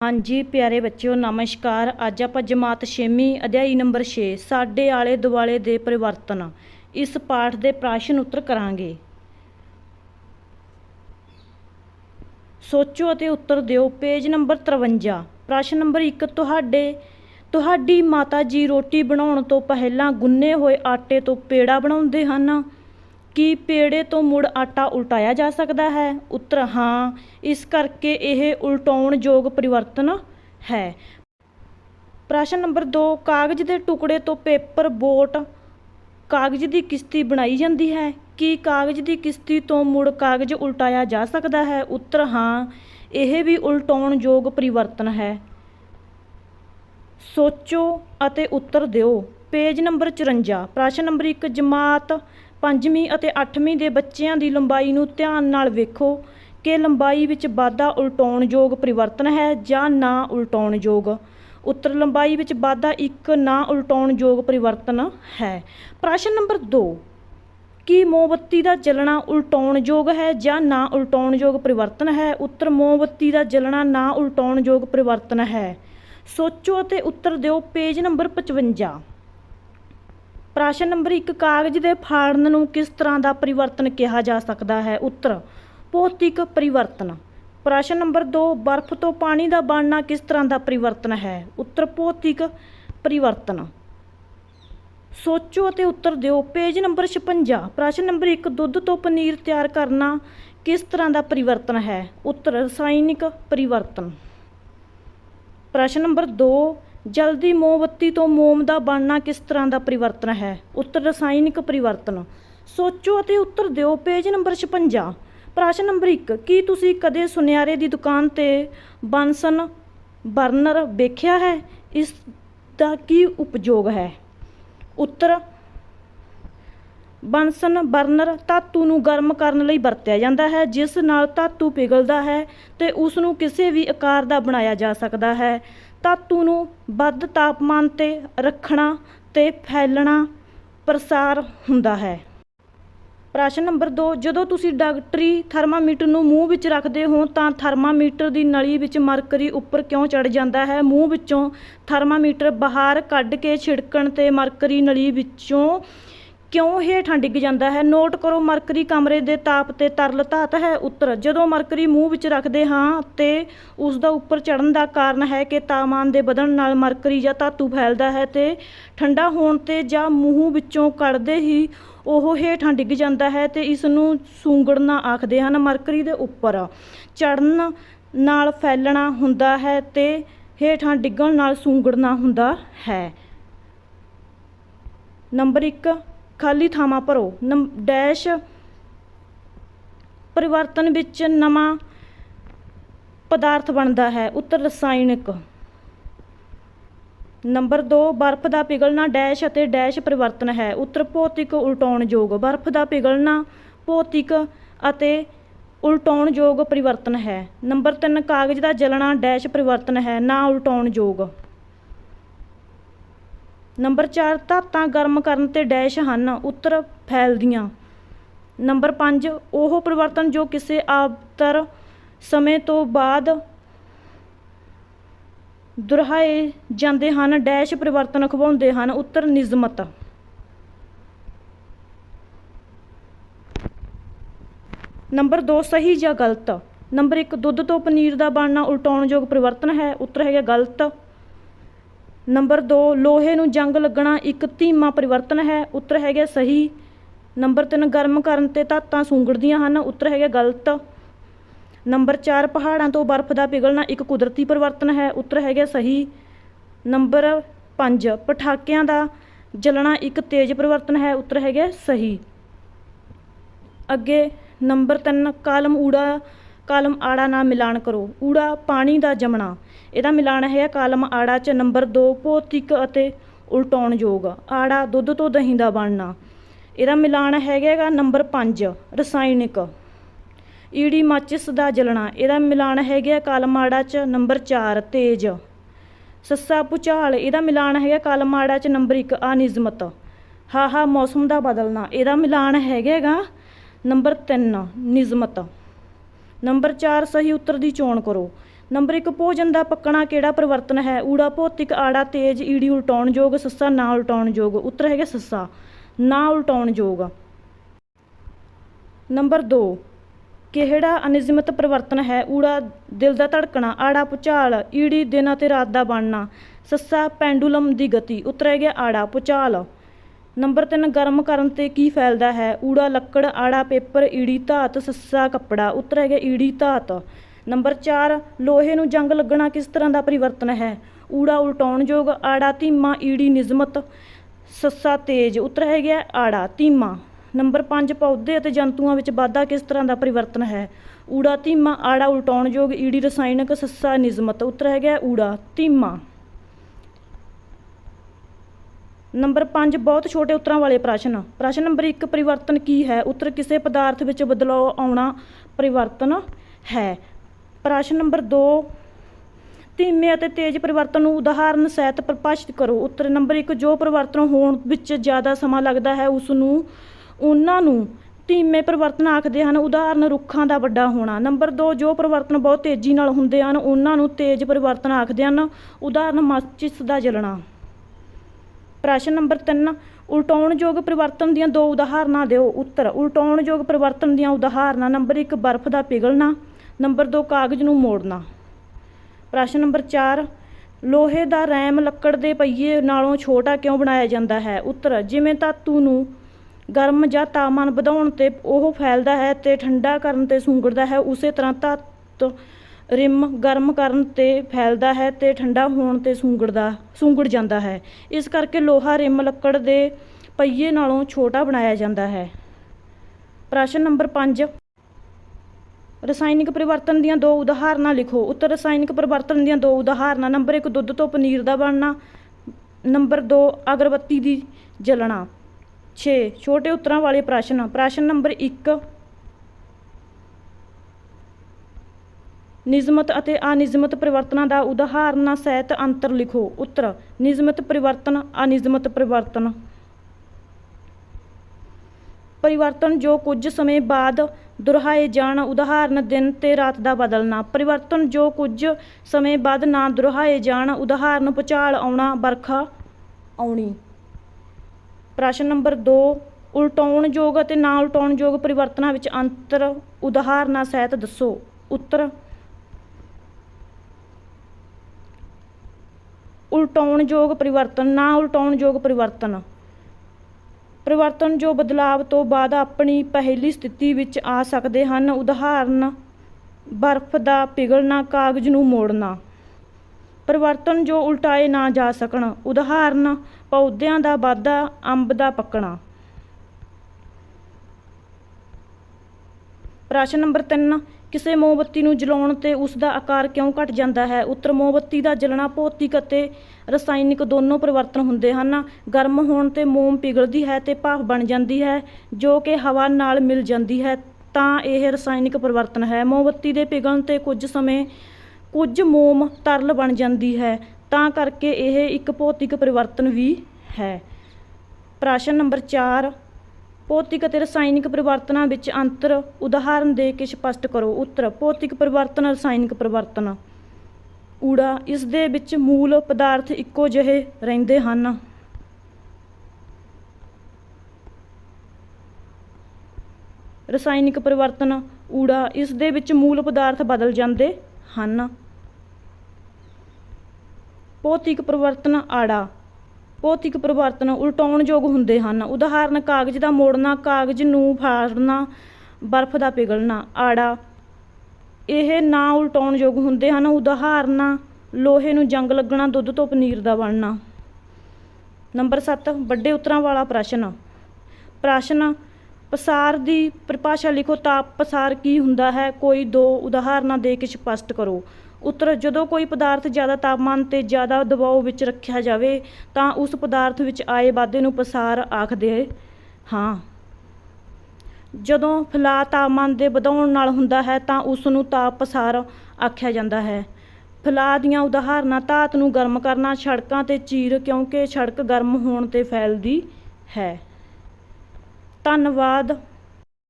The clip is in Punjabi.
ਹਾਂਜੀ, ਪਿਆਰੇ ਬੱਚਿਓ, ਨਮਸਕਾਰ। ਅੱਜ ਆਪਾਂ ਜਮਾਤ 6ਵੀਂ ਅਧਿਆਈ ਨੰਬਰ 6 ਸਾਡੇ ਆਲੇ ਦੁਆਲੇ ਦੇ ਪਰਿਵਰਤਨ। ਇਸ ਪਾਠ ਦੇ ਪ੍ਰਸ਼ਨ ਉੱਤਰ ਕਰਾਂਗੇ। ਸੋਚੋ ਅਤੇ ਉੱਤਰ ਦਿਓ। ਪੇਜ ਨੰਬਰ 53 ਪ੍ਰਸ਼ਨ ਨੰਬਰ 1 ਤੁਹਾਡੇ, ਤੁਹਾਡੀ ਮਾਤਾ ਜੀ ਰੋਟੀ ਬਣਾਉਣ ਤੋਂ ਪਹਿਲਾਂ ਗੁੰਨੇ ਹੋਏ ਆਟੇ ਤੋਂ ਪੇੜਾ ਬਣਾਉਂਦੇ ਹਨ। ਕੀ ਪੇੜੇ ਤੋਂ ਮੁੜ ਆਟਾ ਉਲਟਾਇਆ ਜਾ ਸਕਦਾ ਹੈ। ਉੱਤਰ, ਹਾਂ, ਇਸ ਕਰਕੇ ਇਹ ਉਲਟਾਉਣ ਯੋਗ ਪਰਿਵਰਤਨ ਹੈ। ਪ੍ਰਸ਼ਨ ਨੰਬਰ 2 ਕਾਗਜ਼ ਦੇ ਟੁਕੜੇ ਤੋਂ ਪੇਪਰ, ਬੋਟ ਕਾਗਜ਼ ਦੀ ਕਿਸ਼ਤੀ ਬਣਾਈ ਜਾਂਦੀ ਹੈ। ਕੀ ਕਾਗਜ਼ ਦੀ ਕਿਸ਼ਤੀ ਤੋਂ ਮੁੜ ਕਾਗਜ਼ ਉਲਟਾਇਆ ਜਾ ਸਕਦਾ ਹੈ? ਉੱਤਰ, ਹਾਂ, ਇਹ ਵੀ ਉਲਟਾਉਣ ਯੋਗ ਪਰਿਵਰਤਨ ਹੈ। ਸੋਚੋ ਅਤੇ ਉੱਤਰ ਦਿਓ। ਪੇਜ ਨੰਬਰ 54 ਪ੍ਰਸ਼ਨ ਨੰਬਰ 1 ਜਮਾਤ ਪੰਜਵੀਂ ਅਤੇ ਅੱਠਵੀਂ ਦੇ ਬੱਚਿਆਂ ਦੀ ਲੰਬਾਈ ਨੂੰ ਧਿਆਨ ਨਾਲ ਵੇਖੋ ਕਿ ਲੰਬਾਈ ਵਿੱਚ ਵਾਧਾ ਉਲਟਾਉਣ ਯੋਗ ਪਰਿਵਰਤਨ ਹੈ ਜਾਂ ਨਾ ਉਲਟਾਉਣ ਯੋਗ। ਉੱਤਰ ਲੰਬਾਈ ਵਿੱਚ ਵਾਧਾ ਇੱਕ ਨਾ ਉਲਟਾਉਣ ਯੋਗ ਪਰਿਵਰਤਨ ਹੈ। ਪ੍ਰਸ਼ਨ ਨੰਬਰ 2 ਕੀ ਮੋਮਬੱਤੀ ਦਾ ਜਲਣਾ ਉਲਟਾਉਣ ਯੋਗ ਹੈ ਜਾਂ ਨਾ ਉਲਟਾਉਣ ਯੋਗ ਪਰਿਵਰਤਨ ਹੈ? ਉੱਤਰ, ਮੋਮਬੱਤੀ ਦਾ ਜਲਣਾ ਨਾ ਉਲਟਾਉਣ ਯੋਗ ਪਰਿਵਰਤਨ ਹੈ। ਸੋਚੋ ਅਤੇ ਉੱਤਰ ਦਿਓ। ਪੇਜ ਨੰਬਰ 55 ਪ੍ਰਸ਼ਨ ਨੰਬਰ 1 ਕਾਗਜ਼ ਦੇ ਫਾੜਨ ਨੂੰ ਕਿਸ ਤਰ੍ਹਾਂ ਦਾ ਪਰਿਵਰਤਨ ਕਿਹਾ ਜਾ ਸਕਦਾ ਹੈ? ਉੱਤਰ, ਭੌਤਿਕ ਪਰਿਵਰਤਨ। ਪ੍ਰਸ਼ਨ ਨੰਬਰ 2 ਬਰਫ਼ ਤੋਂ ਪਾਣੀ ਦਾ ਬਣਨਾ ਕਿਸ ਤਰ੍ਹਾਂ ਦਾ ਪਰਿਵਰਤਨ ਹੈ? ਉੱਤਰ, ਭੌਤਿਕ ਪਰਿਵਰਤਨ। ਸੋਚੋ ਅਤੇ ਉੱਤਰ ਦਿਓ। ਪੇਜ ਨੰਬਰ 56 ਪ੍ਰਸ਼ਨ ਨੰਬਰ 1 ਦੁੱਧ ਤੋਂ ਪਨੀਰ ਤਿਆਰ ਕਰਨਾ ਕਿਸ ਤਰ੍ਹਾਂ ਦਾ ਪਰਿਵਰਤਨ ਹੈ? ਉੱਤਰ, ਰਸਾਇਣਿਕ ਪਰਿਵਰਤਨ। ਪ੍ਰਸ਼ਨ ਨੰਬਰ 2 ਜਲਦੀ ਮੋਮਬੱਤੀ ਤੋਂ ਮੋਮ ਦਾ ਬਣਨਾ ਕਿਸ ਤਰ੍ਹਾਂ ਦਾ ਪਰਿਵਰਤਨ ਹੈ? ਉੱਤਰ ਰਸਾਇਣਿਕ ਪਰਿਵਰਤਨ। ਸੋਚੋ ਅਤੇ ਉੱਤਰ ਦਿਓ, ਪੇਜ ਨੰਬਰ 56 ਪ੍ਰਸ਼ਨ ਨੰਬਰ 1 ਕੀ ਤੁਸੀਂ ਕਦੇ ਸੁਨਿਆਰੇ ਦੀ ਦੁਕਾਨ ਤੇ ਬੰਸਨ ਬਰਨਰ ਵੇਖਿਆ ਹੈ? ਇਸ ਦਾ ਕੀ ਉਪਯੋਗ ਹੈ? ਉੱਤਰ, ਬੰਸਨ ਬਰਨਰ ਧਾਤੂ ਨੂੰ ਗਰਮ ਕਰਨ ਲਈ ਵਰਤਿਆ ਜਾਂਦਾ ਹੈ, ਜਿਸ ਨਾਲ ਧਾਤੂ ਪਿਘਲਦਾ ਹੈ ਤੇ ਉਸ ਨੂੰ ਕਿਸੇ ਵੀ ਆਕਾਰ ਦਾ ਬਣਾਇਆ ਜਾ ਸਕਦਾ ਹੈ। ਧਾਤੂ ਨੂੰ ਵੱਧ ਤਾਪਮਾਨ ਤੇ ਰੱਖਣਾ ਅਤੇ ਫੈਲਣਾ ਪ੍ਰਸਾਰ ਹੁੰਦਾ ਹੈ। ਪ੍ਰਸ਼ਨ ਨੰਬਰ 2 ਜਦੋਂ ਤੁਸੀਂ ਡਾਕਟਰੀ ਥਰਮਾਮੀਟਰ ਨੂੰ ਮੂੰਹ ਵਿੱਚ ਰੱਖਦੇ ਹੋ ਤਾਂ ਥਰਮਾਮੀਟਰ ਦੀ ਨਲੀ ਵਿੱਚ ਮਰਕਰੀ ਉੱਪਰ ਕਿਉਂ ਚੜ ਜਾਂਦਾ ਹੈ? ਮੂੰਹ ਵਿੱਚੋਂ ਥਰਮਾਮੀਟਰ ਬਾਹਰ ਕੱਢ ਕੇ ਛਿੜਕਣ ਤੇ ਮਰਕਰੀ ਨਲੀ ਵਿੱਚੋਂ ਕਿਉਂ ਹੇਠਾਂ ਡਿੱਗ ਜਾਂਦਾ ਹੈ? ਨੋਟ ਕਰੋ, ਮਰਕਰੀ ਕਮਰੇ ਦੇ ਤਾਪ ਤੇ ਤਰਲ ਧਾਤ ਹੈ ਉੱਤਰ। ਜਦੋਂ ਮਰਕਰੀ ਮੂੰਹ ਵਿੱਚ ਰੱਖਦੇ ਹਾਂ ਤੇ ਉਸ ਦਾ ਉੱਪਰ ਚੜਨ ਦਾ ਕਾਰਨ ਹੈ ਕਿ ਤਾਪਮਾਨ ਦੇ ਵਧਣ ਨਾਲ ਮਰਕਰੀ ਜਾਂ ਧਾਤੂ ਫੈਲਦਾ ਹੈ ਤੇ ਠੰਡਾ ਹੋਣ ਤੇ ਜਾਂ ਮੂੰਹ ਵਿੱਚੋਂ ਕੱਢਦੇ ਹੀ ਉਹ ਹੇਠਾਂ ਡਿੱਗ ਜਾਂਦਾ ਹੈ ਤੇ ਇਸ ਨੂੰ ਸੂੰਗੜਨਾ ਆਖਦੇ ਹਨ ਮਰਕਰੀ ਦੇ ਉੱਪਰ। ਚੜਨ ਨਾਲ ਫੈਲਣਾ ਹੁੰਦਾ ਹੈ ਤੇ ਹੇਠਾਂ ਡਿੱਗਣ ਨਾਲ ਸੂੰਗੜਨਾ ਹੁੰਦਾ ਹੈ। ਨੰਬਰ 1 ਖਾਲੀ ਥਾਵਾਂ ਭਰੋ। ਨੰ ਡੈਸ਼ ਪਰਿਵਰਤਨ ਵਿੱਚ ਨਵਾਂ ਪਦਾਰਥ ਬਣਦਾ ਹੈ। ਉੱਤਰ ਰਸਾਇਣਿਕ। ਨੰਬਰ 2 ਬਰਫ਼ ਦਾ ਪਿਘਲਣਾ ਡੈਸ਼ ਅਤੇ ਡੈਸ਼ ਪਰਿਵਰਤਨ ਹੈ। ਉੱਤਰ ਭੌਤਿਕ ਉਲਟਾਉਣ ਯੋਗ। ਬਰਫ਼ ਦਾ ਪਿਘਲਣਾ ਭੌਤਿਕ ਅਤੇ ਉਲਟਾਉਣ ਯੋਗ ਪਰਿਵਰਤਨ ਹੈ। ਨੰਬਰ 3 ਕਾਗਜ਼ ਦਾ ਜਲਣਾ ਡੈਸ਼ ਪਰਿਵਰਤਨ ਹੈ। ਨਾ ਉਲਟਾਉਣ ਯੋਗ। ਨੰਬਰ 4 ਧਾਤਾਂ ਗਰਮ ਕਰਨ ਤੇ ਡੈਸ਼ ਹਨ, ਉੱਤਰ ਫੈਲਦੀਆਂ। ਨੰਬਰ 5 ਉਹ ਪਰਿਵਰਤਨ ਜੋ ਕਿਸੇ ਆਬਤਰ ਸਮੇਂ ਤੋਂ ਬਾਅਦ ਦੁਹਰਾਏ ਜਾਂਦੇ ਹਨ, ਡੈਸ਼ ਪਰਿਵਰਤਨ ਅਖਵਾਉਂਦੇ ਹਨ, ਉੱਤਰ ਨਿਯਮਤ। ਨੰਬਰ 2 ਸਹੀ ਜਾਂ ਗਲਤ? ਨੰਬਰ 1 ਦੁੱਧ ਤੋਂ ਪਨੀਰ ਦਾ ਬਣਨਾ ਉਲਟਾਉਣ ਯੋਗ ਪਰਿਵਰਤਨ ਹੈ, ਉੱਤਰ ਹੈਗਾ ਗਲਤ। ਨੰਬਰ 2 ਲੋਹੇ ਨੂੰ ਜੰਗ ਲੱਗਣਾ ਇੱਕ ਧੀਮਾ ਪਰਿਵਰਤਨ ਹੈ। ਉੱਤਰ ਹੈਗਾ ਸਹੀ। ਨੰਬਰ 3 ਗਰਮ ਕਰਨ ਤੇ ਧਾਤਾਂ ਸੁੰਗੜਦੀਆਂ ਹਨ। ਉੱਤਰ ਹੈਗਾ ਗਲਤ। ਨੰਬਰ 4 ਪਹਾੜਾਂ ਤੋਂ ਬਰਫ਼ ਦਾ ਪਿਘਲਣਾ ਇੱਕ ਕੁਦਰਤੀ ਪਰਿਵਰਤਨ ਹੈ। ਉੱਤਰ ਹੈਗਾ ਸਹੀ। ਨੰਬਰ 5 ਪਟਾਕਿਆਂ ਦਾ ਜਲਣਾ ਇੱਕ ਤੇਜ਼ ਪਰਿਵਰਤਨ ਹੈ। ਉੱਤਰ ਹੈਗਾ ਸਹੀ। ਅੱਗੇ, ਨੰਬਰ 3 ਕਾਲਮ ਊੜਾ ਕਾਲਮ ਆੜਾ ਨਾਲ ਮਿਲਾਨ ਕਰੋ, ਊੜਾ ਪਾਣੀ ਦਾ ਜਮਣਾ। ਇਹਦਾ ਮਿਲਾਨ ਹੈ ਕਾਲਮ ਆੜਾ ਚ ਨੰਬਰ 2 ਭੌਤਿਕ ਅਤੇ ਉਲਟਾਉਣ ਯੋਗ ਆੜਾ ਦੁੱਧ ਤੋਂ ਦਹੀਂ ਦਾ ਬਣਨਾ। ਇਹਦਾ ਮਿਲਾਨ ਹੈਗਾ ਨੰਬਰ 5 ਰਸਾਇਣਿਕ। ਈੜੀ ਮਾਚਿਸ ਦਾ ਜਲਣਾ। ਇਹਦਾ ਮਿਲਾਨ ਹੈਗਾ ਕਾਲਮ ਆੜਾ ਚ ਨੰਬਰ 4 ਤੇਜ। ਸੱਸਾ ਭੁਚਾਲ ਇਹਦਾ ਮਿਲਾਨ ਹੈਗਾ ਕਾਲਮ ਆੜਾ ਚ ਨੰਬਰ 1 ਅਨਿਜ਼ਮਤ। ਹਾਹਾ ਮੌਸਮ ਦਾ ਬਦਲਣਾ। ਇਹਦਾ ਮਿਲਾਨ ਹੈਗਾ ਨੰਬਰ 3 ਨਿਜ਼ਮਤ। ਨੰਬਰ 4 ਸਹੀ ਉੱਤਰ ਦੀ ਚੋਣ ਕਰੋ। ਨੰਬਰ 1 ਭੋਜਨ ਦਾ ਪੱਕਣਾ ਕਿਹੜਾ ਪਰਿਵਰਤਨ ਹੈ? ਊੜਾ, ਭੌਤਿਕ, ਆੜਾ, ਤੇਜ, ਈੜੀ, ਉਲਟਾਉਣ ਯੋਗ, ਸੱਸਾ, ਨਾ ਉਲਟਾਉਣ ਯੋਗ। ਉੱਤਰ ਹੈਗਾ ਸੱਸਾ, ਨਾ ਉਲਟਾਉਣ ਯੋਗ। ਨੰਬਰ 2 ਕਿਹੜਾ ਅਨਿਯਮਿਤ ਪਰਿਵਰਤਨ ਹੈ? ਊੜਾ, ਦਿਲ ਦਾ ਧੜਕਣਾ, ਆੜਾ ਭੁਚਾਲ ਈੜੀ, ਦਿਨ ਅਤੇ ਰਾਤ ਦਾ ਬਣਨਾ। ਸੱਸਾ, ਪੈਂਡੂਲਮ ਦੀ ਗਤੀ। ਉੱਤਰ ਹੈ ਗਿਆ ਆੜਾ ਭੁਚਾਲ ਨੰਬਰ 3 ਗਰਮ ਕਰਨ ਤੇ ਕੀ ਫੈਲਦਾ ਹੈ? ਊੜਾ ਲੱਕੜ, ਆੜਾ ਪੇਪਰ, ਈੜੀ ਧਾਤ, ਸੱਸਾ ਕੱਪੜਾ। ਉੱਤਰ ਹੈਗਾ ਈੜੀ ਧਾਤ। ਨੰਬਰ 4 ਲੋਹੇ ਨੂੰ ਜੰਗ ਲੱਗਣਾ ਕਿਸ ਤਰ੍ਹਾਂ ਦਾ ਪਰਿਵਰਤਨ ਹੈ? ਊੜਾ ਉਲਟਾਉਣ ਯੋਗ, ਆੜਾ ਧੀਮਾ, ਈੜੀ ਨਿਯਮਤ ਸੱਸਾ ਤੇਜ। ਉੱਤਰ ਹੈਗਾ ਆੜਾ ਧੀਮਾ। ਨੰਬਰ 5 ਪੌਦੇ ਅਤੇ ਜੰਤੂਆਂ ਵਿੱਚ ਵਾਧਾ ਕਿਸ ਤਰ੍ਹਾਂ ਦਾ ਪਰਿਵਰਤਨ ਹੈ? ਊੜਾ ਧੀਮਾ, ਆੜਾ ਉਲਟਾਉਣ ਯੋਗ, ਈੜੀ ਰਸਾਇਣਕ, ਸੱਸਾ ਨਿਯਮਤ ਉੱਤਰ ਹੈਗਾ ਊੜਾ ਧੀਮਾ। ਨੰਬਰ 5 ਬਹੁਤ ਛੋਟੇ ਉੱਤਰਾਂ ਵਾਲੇ ਪ੍ਰਸ਼ਨ। ਪ੍ਰਸ਼ਨ ਨੰਬਰ 1 ਪਰਿਵਰਤਨ ਕੀ ਹੈ? ਉੱਤਰ, ਕਿਸੇ ਪਦਾਰਥ ਵਿੱਚ ਬਦਲਾਅ ਆਉਣਾ ਪਰਿਵਰਤਨ ਹੈ। ਪ੍ਰਸ਼ਨ ਨੰਬਰ 2 ਧੀਮੇ ਅਤੇ ਤੇਜ਼ ਪਰਿਵਰਤਨ ਨੂੰ ਉਦਾਹਰਨ ਸਹਿਤ ਪ੍ਰਭਾਸ਼ਿਤ ਕਰੋ। ਉੱਤਰ ਨੰਬਰ 1 ਜੋ ਪਰਿਵਰਤਨ ਹੋਣ ਵਿੱਚ ਜ਼ਿਆਦਾ ਸਮਾਂ ਲੱਗਦਾ ਹੈ, ਉਸ ਨੂੰ ਉਹਨਾਂ ਨੂੰ ਧੀਮੇ ਪਰਿਵਰਤਨ ਆਖਦੇ ਹਨ। ਉਦਾਹਰਨ, ਰੁੱਖਾਂ ਦਾ ਵੱਡਾ ਹੋਣਾ। ਨੰਬਰ 2 ਜੋ ਪਰਿਵਰਤਨ ਬਹੁਤ ਤੇਜ਼ੀ ਨਾਲ ਹੁੰਦੇ ਹਨ, ਉਹਨਾਂ ਨੂੰ ਤੇਜ਼ ਪਰਿਵਰਤਨ ਆਖਦੇ ਹਨ। ਉਦਾਹਰਨ ਮਾਚਿਸ ਦਾ ਜਲਣਾ। ਪ੍ਰਸ਼ਨ ਨੰਬਰ 3 ਉਲਟਾਉਣ ਯੋਗ ਪਰਿਵਰਤਨ ਦੀਆਂ ਦੋ ਉਦਾਹਰਨਾਂ ਦਿਓ। ਉੱਤਰ, ਉਲਟਾਉਣ ਯੋਗ ਪਰਿਵਰਤਨ ਦੀਆਂ ਉਦਾਹਰਨਾਂ ਨੰਬਰ 1 ਬਰਫ਼ ਦਾ ਪਿਘਲਣਾ, ਨੰਬਰ 2 ਕਾਗਜ਼ ਨੂੰ ਮੋੜਨਾ। ਪ੍ਰਸ਼ਨ ਨੰਬਰ 4 ਲੋਹੇ ਦਾ ਰੈਮ ਲੱਕੜ ਦੇ ਪਹੀਏ ਨਾਲੋਂ ਛੋਟਾ ਕਿਉਂ ਬਣਾਇਆ ਜਾਂਦਾ ਹੈ? ਉੱਤਰ, ਜਿਵੇਂ ਧਾਤੂ ਨੂੰ ਗਰਮ ਜਾਂ ਤਾਪਮਾਨ ਵਧਾਉਣ ਤੇ ਉਹ ਫੈਲਦਾ ਹੈ ਤੇ ਠੰਡਾ ਕਰਨ ਤੇ ਸੁੰਗੜਦਾ ਹੈ, ਉਸੇ ਤਰ੍ਹਾਂ ਧਾਤ ਰਿਮ ਗਰਮ ਕਰਨ ਤੇ ਫੈਲਦਾ ਹੈ ਤੇ ਠੰਡਾ ਹੋਣ ਤੇ ਸੁੰਗੜਦਾ ਸੁੰਗੜ ਜਾਂਦਾ ਹੈ। ਇਸ ਕਰਕੇ ਲੋਹਾ ਰਿਮ ਲੱਕੜ ਦੇ ਪਹੀਏ ਨਾਲੋਂ ਛੋਟਾ ਬਣਾਇਆ ਜਾਂਦਾ ਹੈ। ਪ੍ਰਸ਼ਨ ਨੰਬਰ 5 ਰਸਾਇਣਿਕ ਪਰਿਵਰਤਨ ਦੀਆਂ ਦੋ ਉਦਾਹਰਨਾਂ ਲਿਖੋ। ਉੱਤਰ ਰਸਾਇਣਿਕ ਪਰਿਵਰਤਨ ਦੀਆਂ ਦੋ ਉਦਾਹਰਨਾਂ, ਨੰਬਰ 1 ਦੁੱਧ ਤੋਂ ਪਨੀਰ ਦਾ ਬਣਨਾ, ਨੰਬਰ 2 ਅਗਰਬੱਤੀ ਦੀ ਜਲਣਾ। 6 ਛੋਟੇ ਉੱਤਰਾਂ ਵਾਲੇ ਪ੍ਰਸ਼ਨ। ਪ੍ਰਸ਼ਨ ਨੰਬਰ 1 ਨਿਯਮਤ ਅਤੇ ਅਨਿਯਮਤ ਪਰਿਵਰਤਨਾਂ ਦਾ ਉਦਾਹਰਨਾਂ ਸਹਿਤ ਅੰਤਰ ਲਿਖੋ। ਉੱਤਰ, ਨਿਯਮਤ ਪਰਿਵਰਤਨ, ਅਨਿਯਮਤ ਪਰਿਵਰਤਨ। ਪਰਿਵਰਤਨ ਜੋ ਕੁਝ ਸਮੇਂ ਬਾਅਦ ਦੁਹਰਾਏ ਜਾਣ, ਉਦਾਹਰਨ ਦਿਨ ਤੇ ਰਾਤ ਦਾ ਬਦਲਣਾ। ਪਰਿਵਰਤਨ ਜੋ ਕੁਝ ਸਮੇਂ ਬਾਅਦ ਨਾ ਦੁਹਰਾਏ ਜਾਣ, ਉਦਾਹਰਨ ਭੁਚਾਲ ਆਉਣਾ, ਵਰਖਾ ਆਉਣੀ। ਪ੍ਰਸ਼ਨ ਨੰਬਰ 2 ਉਲਟਾਉਣ ਯੋਗ ਅਤੇ ਨਾ ਉਲਟਾਉਣ ਯੋਗ ਪਰਿਵਰਤਨਾਂ ਵਿੱਚ ਅੰਤਰ, ਉਦਾਹਰਨਾਂ ਸਹਿਤ ਦੱਸੋ। ਉੱਤਰ ਉਲਟਾਉਣ ਪਰਿਵਰਤਨ, ਨਾ ਉਲਟਾਉਣ ਯੋਗ ਪਰਿਵਰਤਨ। ਪਰਿਵਰਤਨ ਜੋ ਬਦਲਾਵ ਤੋਂ ਬਾਅਦ ਆਪਣੀ ਪਹਿਲੀ ਸਥਿਤੀ ਵਿੱਚ ਆ ਸਕਦੇ ਹਨ। ਉਦਾਹਰਨ, ਬਰਫ਼ ਦਾ ਪਿਘਲਣਾ, ਕਾਗਜ਼ ਨੂੰ ਮੋੜਨਾ। ਪਰਿਵਰਤਨ ਜੋ ਉਲਟਾਏ ਨਾ ਜਾ ਸਕਣ। ਉਦਾਹਰਨ, ਪੌਦਿਆਂ ਦਾ ਵਾਧਾ, ਅੰਬ ਦਾ ਪੱਕਣਾ। ਪ੍ਰਸ਼ਨ ਨੰਬਰ 3 ਕਿਸੇ ਮੋਮਬੱਤੀ ਨੂੰ ਜਲਾਉਣ ਤੇ ਉਸ ਦਾ ਆਕਾਰ ਕਿਉਂ ਘਟ ਜਾਂਦਾ ਹੈ? ਉੱਤਰ, ਮੋਮਬੱਤੀ ਦਾ ਜਲਣਾ ਭੌਤਿਕ ਅਤੇ ਰਸਾਇਣਿਕ ਦੋਨੋਂ ਪਰਿਵਰਤਨ ਹੁੰਦੇ ਹਨ। ਗਰਮ ਹੋਣ ਤੇ ਮੋਮ ਪਿਘਲਦੀ ਹੈ ਤੇ ਭਾਫ ਬਣ ਜਾਂਦੀ ਹੈ, ਜੋ ਕਿ ਹਵਾ ਨਾਲ ਮਿਲ ਜਾਂਦੀ ਹੈ, ਤਾਂ ਇਹ ਰਸਾਇਣਿਕ ਪਰਿਵਰਤਨ ਹੈ। ਮੋਮਬੱਤੀ ਦੇ ਪਿਘਲਣ ਤੇ ਕੁਝ ਸਮੇਂ ਕੁਝ ਮੋਮ ਤਰਲ ਬਣ ਜਾਂਦੀ ਹੈ, ਤਾਂ ਕਰਕੇ ਇਹ ਇੱਕ ਭੌਤਿਕ ਪਰਿਵਰਤਨ ਵੀ ਹੈ। ਪ੍ਰਸ਼ਨ ਨੰਬਰ 4 ਭੌਤਿਕ ਅਤੇ ਰਸਾਇਣਿਕ ਪਰਿਵਰਤਨਾਂ ਵਿੱਚ ਅੰਤਰ ਉਦਾਹਰਨ ਦੇ ਕੇ ਸਪਸ਼ਟ ਕਰੋ। ਉੱਤਰ ਭੌਤਿਕ ਪਰਿਵਰਤਨ, ਰਸਾਇਣਿਕ ਪਰਿਵਰਤਨ। ਊੜਾ, ਇਸ ਦੇ ਵਿੱਚ ਮੂਲ ਪਦਾਰਥ ਇੱਕੋ ਜਿਹੇ ਰਹਿੰਦੇ ਹਨ। ਰਸਾਇਣਿਕ ਪਰਿਵਰਤਨ, ਊੜਾ, ਇਸ ਦੇ ਵਿੱਚ ਮੂਲ ਪਦਾਰਥ ਬਦਲ ਜਾਂਦੇ ਹਨ। ਭੌਤਿਕ ਪਰਿਵਰਤਨ, ਆੜਾ। ਭੌਤਿਕ ਪਰਿਵਰਤਨ ਉਲਟਾਉਣ ਹੁੰਦੇ ਹਨ। ਉਦਾਹਰਨ, ਕਾਗਜ਼ ਦਾ ਮੋੜਨਾ, ਕਾਗਜ਼ ਨੂੰ ਫਾੜਨਾ, ਬਰਫ਼ ਦਾ ਪਿਘਲਣਾ, ਆੜਾ। ਇਹ ਨਾ ਉਲਟਾਉਣ ਹੁੰਦੇ ਹਨ। ਉਦਾਹਰਨ, ਲੋਹੇ ਨੂੰ ਜੰਗ ਲੱਗਣਾ, ਦੁੱਧ ਤੋਂ ਪਨੀਰ ਦਾ ਬਣਨਾ। ਨੰਬਰ 7 ਵੱਡੇ ਉੱਤਰਾਂ ਵਾਲਾ ਪ੍ਰਸ਼ਨ। ਪ੍ਰਸ਼ਨ, ਪਸਾਰ ਦੀ ਪਰਿਭਾਸ਼ਾ ਲਿਖੋ ਤਾਂ ਪਸਾਰ ਕੀ ਹੁੰਦਾ ਹੈ? ਕੋਈ ਦੋ ਉਦਾਹਰਨਾਂ ਦੇ ਕੇ ਸਪਸ਼ਟ ਕਰੋ। ਉੱਤਰ ਜਦੋਂ ਕੋਈ ਪਦਾਰਥ ਜ਼ਿਆਦਾ ਤਾਪਮਾਨ ਤੇ ਜ਼ਿਆਦਾ ਦਬਾਅ ਵਿੱਚ ਰੱਖਿਆ ਜਾਵੇ, ਤਾਂ ਉਸ ਪਦਾਰਥ ਵਿੱਚ ਆਏ ਵਾਧੇ ਨੂੰ ਪਸਾਰ ਆਖਦੇ ਹਾਂ। ਜਦੋਂ ਫੈਲਾਅ ਤਾਪਮਾਨ ਦੇ ਵਧਾਉਣ ਨਾਲ ਹੁੰਦਾ ਹੈ, ਤਾਂ ਉਸ ਨੂੰ ਤਾਪ ਪਸਾਰ ਆਖਿਆ ਜਾਂਦਾ ਹੈ। ਫੈਲਾਅ ਦੀਆਂ ਉਦਾਹਰਨਾਂ, ਧਾਤ ਨੂੰ ਗਰਮ ਕਰਨਾ, ਸੜਕਾਂ ਤੇ ਚੀਰ, ਕਿਉਂਕਿ ਸੜਕ ਗਰਮ ਹੋਣ ਤੇ ਫੈਲਦੀ ਹੈ। ਧੰਨਵਾਦ।